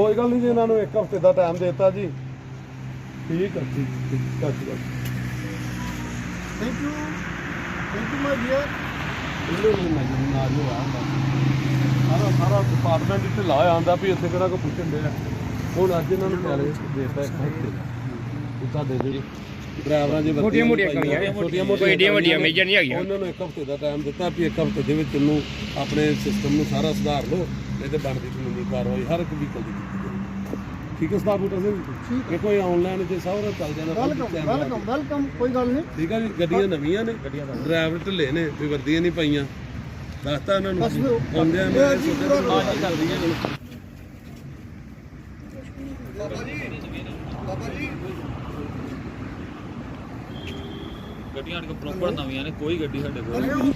ਕੋਈ ਗੱਲ ਨਹੀਂ ਜੀ ਇਹਨਾਂ ਨੂੰ ਇੱਕ ਹਫ਼ਤੇ ਦਾ ਟਾਈਮ ਦਿੱਤਾ ਜੀ। ਠੀਕ ਹੈ ਠੀਕ ਠੀਕ thank you thank you my dear ਇਹਨੇ ਨੂੰ ਮੈਂ ਜੀ ਨਾਲ ਹੀ ਆਇਆ ਸਾਰਾ ਸਾਰਾ ਡਿਪਾਰਟਮੈਂਟ ਇੱਥੇ ਲਾਇਆ ਆਂਦਾ ਵੀ ਇੱਥੇ ਕਿਹੜਾ ਕੋ ਪੁੱਛਣ ਦੇ ਆ ਹੁਣ ਅੱਜ ਇਹਨਾਂ ਨੂੰ ਪੈਲੇ ਦੇਤਾ ਇੱਕ ਹਫ਼ਤੇ ਦਾ। ਇਹ ਤੁਹਾਡੇ ਜਿਹੜੀ ਡਰਾਈਵਰਾਂ ਜੇ ਛੋਟੀਆਂ ਮੋਟੀਆਂ ਕਮੀਆਂ। ਨੇ। ਛੋਟੀਆਂ ਕੋਈ ਏਡੀਆਂ ਵੱਡੀਆਂ ਕਮੀਆਂ ਨੇ। ਮੇਜਰ ਨਹੀਂ ਹੈਗੀਆਂ। ਉਹਨਾਂ ਨੂੰ ਇੱਕ ਹਫ਼ਤੇ ਦਾ ਟਾਈਮ ਦਿੱਤਾ ਵੀ ਇੱਕ ਹਫ਼ਤੇ ਦੇ ਵਿੱਚ ਇਹਨੂੰ ਆਪਣੇ ਸਿਸਟਮ ਨੂੰ ਸਾਰਾ ਸੁਧਾਰ ਲਓ। ਇਹਦੇ ਬਣਦੀ ਕਾਨੂੰਨੀ ਕਾਰਵਾਈ ਹਰ ਇੱਕ ਵਹੀਕਲ ਦੀ ਕੀਤੀ ਜਾਵੇ ਠੀਕ ਹੈ ਸਤਾਰ ਬੂਟਾ ਸਿੰਘ ਇਹ ਕੋਈ ਆਨਲਾਈਨ ਜੇ ਸਾਰਾ ਚੱਲ ਜਾਣਾ ਵੈਲਕਮ ਵੈਲਕਮ ਵੈਲਕਮ ਕੋਈ ਗੱਲ ਨਹੀਂ। ਠੀਕ ਹੈ ਜੀ ਗੱਡੀਆਂ ਨਵੀਆਂ ਨੇ ਡਰਾਈਵਰ ਢਿੱਲੇ ਨੇ ਵੀ ਵਰਦੀਆਂ ਨਹੀਂ ਪਾਈਆਂ। ਦੱਸਤਾ ਇਹਨਾਂ ਨੂੰ ਆਉਂਦੇ ਆ ਇਹ ਮੇਰੇ ਜੀ ਸੋਚੇ ਪੂਰਾ ਹਾਂ। ਜੀ ਚੱਲਦੀਆਂ ਨੇ ਗੱਡੀਆਂ ਸਾਡੇ ਕੋਲ ਪ੍ਰੋਪਰ ਨਵੀਆਂ ਨੇ ਕੋਈ ਗੱਡੀ ਸਾਡੇ ਕੋਲ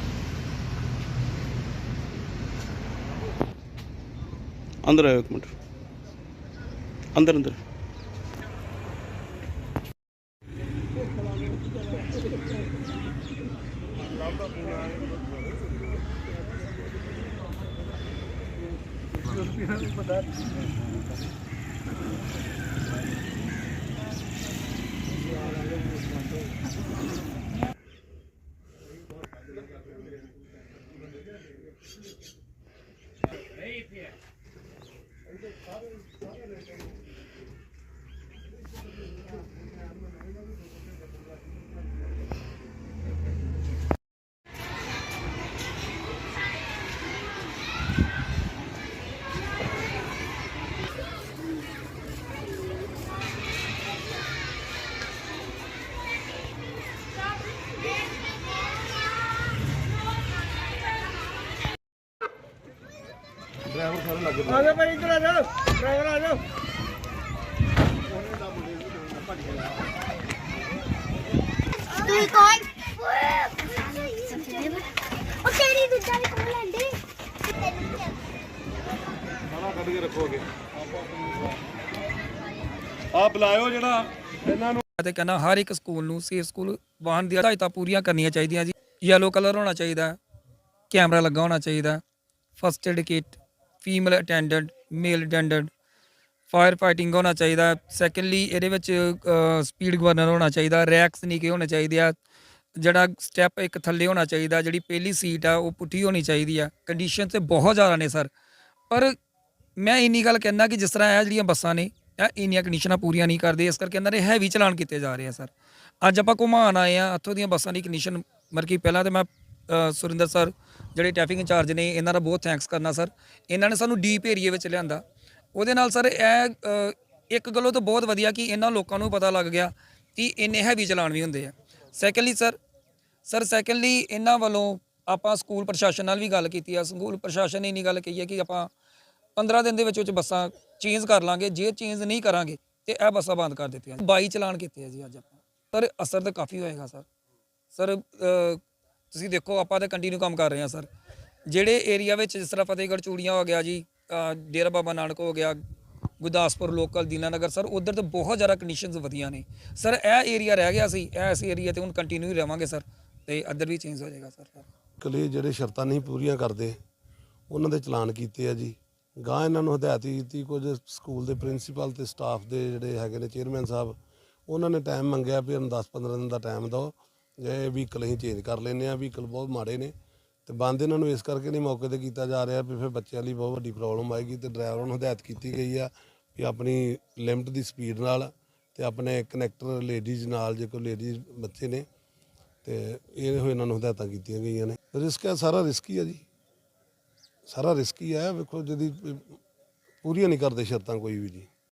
ਅੰਦਰ ਆਇਓ ਇੱਕ ਮਿੰਟ ਅੰਦਰ ਅੰਦਰ ਡਰਾਈਵਰ ਸਾਰੇ ਲੱਗੇ ਆ ਜਾ ਭਾਈ ਇੱਧਰ ਆ ਜਾ ਡਰਾਈਵਰ ਆ ਜਾ ਤੂੰ ਕੌਣ? ਉਹ ਤੇਰੀ ਦੂਜਾ ਵੀ ਕੋਲ ਲੈਂਦੇ? ਸਾਰਾ ਕੱਢ ਕੇ ਰੱਖੋਗੇ। ਆ ਬੁਲਾਇਓ ਜਿਹੜਾ ਇਹਨਾਂ ਨੂੰ ਤੇ ਕਹਿੰਦਾ ਹਰ ਇੱਕ ਸਕੂਲ ਨੂੰ ਸੇਫ ਸਕੂਲ ਵਾਹਨ ਦੀਆਂ ਹਦਾਇਤਾਂ ਪੂਰੀਆਂ ਕਰਨੀਆਂ ਚਾਹੀਦੀਆਂ ਜੀ। ਯੈਲੋ ਕਲਰ ਹੋਣਾ ਚਾਹੀਦਾ ਕੈਮਰਾ ਲੱਗਾ ਹੋਣਾ ਚਾਹੀਦਾ first aid kit female attendant male attendant fire fighting ਹੋਣਾ ਚਾਹੀਦਾ। ਸੈਕੰਡਲੀ ਇਹਦੇ ਵਿੱਚ ਸਪੀਡ ਗਵਰਨਰ ਹੋਣਾ ਚਾਹੀਦਾ। ਰੈਕਸ ਨੀਕੇ ਹੋਣੇ ਚਾਹੀਦੇ ਆ। ਜਿਹੜਾ ਸਟੈਪ ਇੱਕ ਥੱਲੇ ਹੋਣਾ ਚਾਹੀਦਾ, ਜਿਹੜੀ ਪਹਿਲੀ ਸੀਟ ਆ, ਉਹ ਪੁੱਠੀ ਹੋਣੀ ਚਾਹੀਦੀ ਆ। ਕੰਡੀਸ਼ਨ ਤੇ ਬਹੁਤ ਜ਼ਿਆਦਾ ਨੇ ਸਰ ਪਰ ਮੈਂ ਇੰਨੀ ਗੱਲ ਕਹਿੰਦਾ ਕਿ ਜਿਸ ਤਰ੍ਹਾਂ ਇਹ ਜਿਹੜੀਆਂ ਬੱਸਾਂ ਨੇ, ਇਹ ਇੰਨੀਆਂ ਕੰਡੀਸ਼ਨਾਂ ਪੂਰੀਆਂ ਨਹੀਂ ਕਰਦੇ। ਇਸ ਕਰਕੇ ਇਹਨਾਂ ਦੇ ਹੈਵੀ ਚਲਾਨ ਕੀਤੇ ਜਾ ਰਹੇ ਆ ਸਰ ਅੱਜ ਆਪਾਂ ਘੁਮਾਣ ਆਏ ਆ, ਇੱਥੋਂ ਦੀਆਂ ਬੱਸਾਂ ਦੀ ਕੰਡੀਸ਼ਨ ਮਰ ਕੀ ਪਹਿਲਾਂ ਤੇ ਮੈਂ ਸੁਰਿੰਦਰ ਸਰ, ਜਿਹੜੇ ਟ੍ਰੈਫਿਕ ਇੰਚਾਰਜ ਨੇ, ਇਹਨਾਂ ਦਾ ਬਹੁਤ ਥੈਂਕਸ ਕਰਨਾ ਸਰ। ਇਹਨਾਂ ਨੇ ਸਾਨੂੰ ਡੀਪ ਏਰੀਏ ਵਿੱਚ ਲਿਆਂਦਾ। ਉਹਦੇ ਨਾਲ ਸਰ, ਇਹ ਇੱਕ ਗੱਲੋਂ ਤਾਂ ਬਹੁਤ ਵਧੀਆ ਕਿ ਇਹਨਾਂ ਲੋਕਾਂ ਨੂੰ ਪਤਾ ਲੱਗ ਗਿਆ ਕਿ ਇੰਨੇ ਹੈਵੀ ਚਲਾਨ ਵੀ ਹੁੰਦੇ ਆ। ਸੈਕੰਡਲੀ ਸਰ ਸਰ ਸੈਕੰਡਲੀ ਇਹਨਾਂ ਵੱਲੋਂ ਆਪਾਂ ਸਕੂਲ ਪ੍ਰਸ਼ਾਸਨ ਨਾਲ ਵੀ ਗੱਲ ਕੀਤੀ ਆ। ਸਕੂਲ ਪ੍ਰਸ਼ਾਸਨ ਨੇ ਇੰਨੀ ਗੱਲ ਕਹੀ ਹੈ ਕਿ ਆਪਾਂ 15 ਦਿਨ ਦੇ ਵਿੱਚ ਵਿੱਚ ਬੱਸਾਂ ਚੇਂਜ ਕਰ ਲਾਂਗੇ। ਜੇ ਚੇਂਜ ਨਹੀਂ ਕਰਾਂਗੇ ਤੇ ਇਹ ਬੱਸਾਂ ਬੰਦ ਕਰ ਦਿੱਤੀਆਂ। 22 ਚਲਾਨ ਕੀਤੇ ਆ ਜੀ ਅੱਜ ਆਪਾਂ। ਸਰ, ਅਸਰ ਤਾਂ ਕਾਫੀ ਹੋਏਗਾ ਸਰ। ਸਰ ਤੁਸੀਂ ਦੇਖੋ, ਆਪਾਂ ਤਾਂ ਕੰਟੀਨਿਊ ਕੰਮ ਕਰ ਰਹੇ ਹਾਂ, ਸਰ। ਜਿਹੜੇ ਏਰੀਆ ਵਿੱਚ ਜਿਸ ਤਰ੍ਹਾਂ ਫਤਿਹਗੜ੍ਹ ਚੂੜੀਆਂ ਹੋ ਗਿਆ ਜੀ ਡੇਰਾ ਬਾਬਾ ਨਾਨਕ ਹੋ ਗਿਆ, ਗੁਰਦਾਸਪੁਰ ਲੋਕਲ ਦੀਨਾਨਗਰ ਸਰ, ਉਧਰ ਤਾਂ ਬਹੁਤ ਜ਼ਿਆਦਾ ਕੰਡੀਸ਼ਨਸ ਵਧੀਆਂ ਨੇ। ਸਰ, ਇਹ ਏਰੀਆ ਰਹਿ ਗਿਆ ਸੀ, ਇਹ ਇਸ ਏਰੀਆ ਤੇ ਹੁਣ ਕੰਟੀਨਿਊ ਹੀ ਰਵਾਂਗੇ, ਸਰ, ਤੇ ਅਦਰ ਵੀ ਚੇਂਜ ਹੋ ਜਾਏਗਾ, ਸਰ। ਕਲੇ ਜਿਹੜੇ ਸ਼ਰਤਾਂ ਨਹੀਂ ਪੂਰੀਆਂ ਕਰਦੇ, ਉਹਨਾਂ ਦੇ ਚਲਾਨ ਕੀਤੇ ਆ ਜੀ। ਗਾਂ ਇਹਨਾਂ ਨੂੰ ਹਦਾਇਤ ਕੀਤੀ ਕੁਝ ਸਕੂਲ ਦੇ ਪ੍ਰਿੰਸੀਪਲ ਤੇ ਸਟਾਫ ਦੇ ਜਿਹੜੇ ਹੈਗੇ ਨੇ ਚੇਅਰਮੈਨ ਸਾਹਿਬ, ਉਹਨਾਂ ਨੇ ਟਾਈਮ ਮੰਗਿਆ ਵੀ ਸਾਨੂੰ 10-15 ਦਿਨ ਦਾ ਟਾਈਮ ਦਿਓ। ਇਹ ਵਹੀਕਲ ਅਸੀਂ ਚੇਂਜ ਕਰ ਲੈਨੇ ਆ ਵਹੀਕਲ ਬਹੁਤ ਮਾੜੇ ਨੇ ਤੇ ਬੰਦ ਇਹਨਾਂ ਨੂੰ ਇਸ ਕਰਕੇ ਨਹੀਂ ਮੌਕੇ ਤੇ ਕੀਤਾ ਜਾ ਰਿਹਾ ਵੀ ਫਿਰ ਬੱਚਿਆਂ ਲਈ ਬਹੁਤ ਵੱਡੀ ਪ੍ਰੋਬਲਮ ਆਏਗੀ ਤੇ ਡਰਾਈਵਰਾਂ ਨੂੰ ਹਦਾਇਤ ਕੀਤੀ ਗਈ ਆ ਵੀ ਆਪਣੀ ਲਿਮਟ ਦੀ ਸਪੀਡ ਨਾਲ ਤੇ ਆਪਣੇ ਕਨੈਕਟਰ ਲੇਡੀਜ਼ ਨਾਲ, ਜੇ ਕੋਈ ਲੇਡੀਜ਼ ਬੱਚੇ ਨੇ ਤੇ ਇਹ ਹੋਏ ਇਹਨਾਂ ਨੂੰ ਹਦਾਇਤਾਂ ਕੀਤੀਆਂ ਗਈਆਂ ਨੇ। ਰਿਸਕ ਹੈ ਸਾਰਾ ਰਿਸਕ ਹੀ ਆ ਜੀ। ਸਾਰਾ ਰਿਸਕ ਹੀ ਆ, ਵੇਖੋ ਜਦੀ ਪੂਰੀਆਂ ਨਹੀਂ ਕਰਦੇ ਸ਼ਰਤਾਂ ਕੋਈ ਵੀ ਜੀ।